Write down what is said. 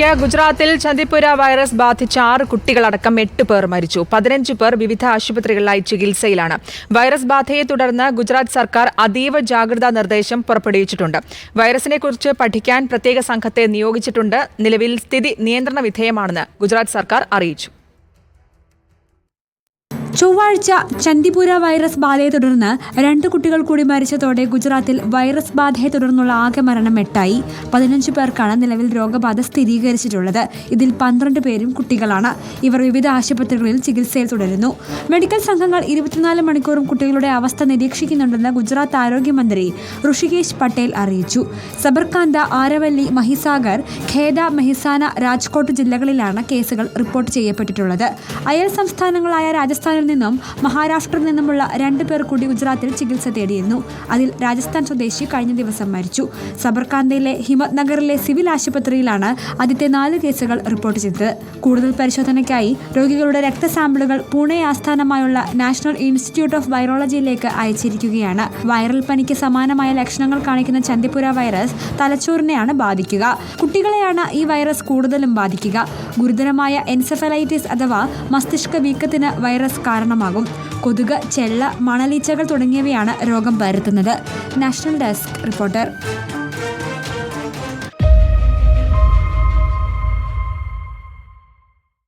വാർത്തയിലേക്ക് ഗുജറാത്തിൽ ചന്ദിപ്പുര വൈറസ് ബാധിച്ച ആറ് കുട്ടികളടക്കം എട്ട് പേർ മരിച്ചു. പതിനഞ്ച് പേർ വിവിധ ആശുപത്രികളിലായി ചികിത്സയിലാണ്. വൈറസ് ബാധയെ തുടർന്ന് ഗുജറാത്ത് സർക്കാർ അതീവ ജാഗ്രതാ നിർദ്ദേശം പുറപ്പെടുവിച്ചിട്ടുണ്ട്. വൈറസിനെക്കുറിച്ച് പഠിക്കാൻ പ്രത്യേക സംഘത്തെ നിയോഗിച്ചിട്ടുണ്ട്. നിലവിൽ സ്ഥിതി നിയന്ത്രണ വിധേയമാണെന്ന് ഗുജറാത്ത് സർക്കാർ അറിയിച്ചു. ചൊവ്വാഴ്ച ചന്ദിപുര വൈറസ് ബാധയെ തുടർന്ന് രണ്ട് കുട്ടികൾ കൂടി മരിച്ചതോടെ ഗുജറാത്തിൽ വൈറസ് ബാധയെ തുടർന്നുള്ള ആകെ മരണം എട്ടായി. പതിനഞ്ച് പേർക്കാണ് നിലവിൽ രോഗബാധ സ്ഥിരീകരിച്ചിട്ടുള്ളത്. ഇതിൽ പന്ത്രണ്ട് പേരും കുട്ടികളാണ്. ഇവർ വിവിധ ആശുപത്രികളിൽ ചികിത്സയിൽ തുടരുന്നു. മെഡിക്കൽ സംഘങ്ങൾ ഇരുപത്തിനാല് മണിക്കൂറും കുട്ടികളുടെ അവസ്ഥ നിരീക്ഷിക്കുന്നുണ്ടെന്ന് ഗുജറാത്ത് ആരോഗ്യമന്ത്രി ഋഷികേശ് പട്ടേൽ അറിയിച്ചു. സബർകാന്ത ആരവല്ലി മഹിസാഗർ ഖേദ മെഹിസാന രാജ്കോട്ട് ജില്ലകളിലാണ് കേസുകൾ റിപ്പോർട്ട് ചെയ്യപ്പെട്ടിട്ടുള്ളത്. അയൽ സംസ്ഥാനങ്ങളായ രാജസ്ഥാനിൽ നിന്നും മഹാരാഷ്ട്രയിൽ നിന്നുമുള്ള രണ്ടുപേർ കൂടി ഗുജറാത്തിൽ ചികിത്സ തേടിയിരുന്നു. അതിൽ രാജസ്ഥാൻ സ്വദേശി കഴിഞ്ഞ ദിവസം മരിച്ചു. സബർകാന്തയിലെ ഹിമത് നഗറിലെ സിവിൽ ആശുപത്രിയിലാണ് ആദ്യത്തെ നാല് കേസുകൾ റിപ്പോർട്ട് ചെയ്തത്. കൂടുതൽ പരിശോധനയ്ക്കായി രോഗികളുടെ രക്തസാമ്പിളുകൾ പൂനെ ആസ്ഥാനമായുള്ള നാഷണൽ ഇൻസ്റ്റിറ്റ്യൂട്ട് ഓഫ് വൈറോളജിയിലേക്ക് അയച്ചിരിക്കുകയാണ്. വൈറൽ പനിക്ക് സമാനമായ ലക്ഷണങ്ങൾ കാണിക്കുന്ന ചന്ദിപുര വൈറസ് തലച്ചോറിനെയാണ് ബാധിക്കുക. കുട്ടികളെയാണ് ഈ വൈറസ് കൂടുതലും ബാധിക്കുക. ഗുരുതരമായ എൻസെഫലൈറ്റിസ് അഥവാ മസ്തിഷ്ക വീക്കത്തിന് വൈറസ് കാരണമാകും. കൊതുക് ചെള്ള മണലീച്ചകൾ തുടങ്ങിയവയാണ് രോഗം പരത്തുന്നത്. National desk reporter.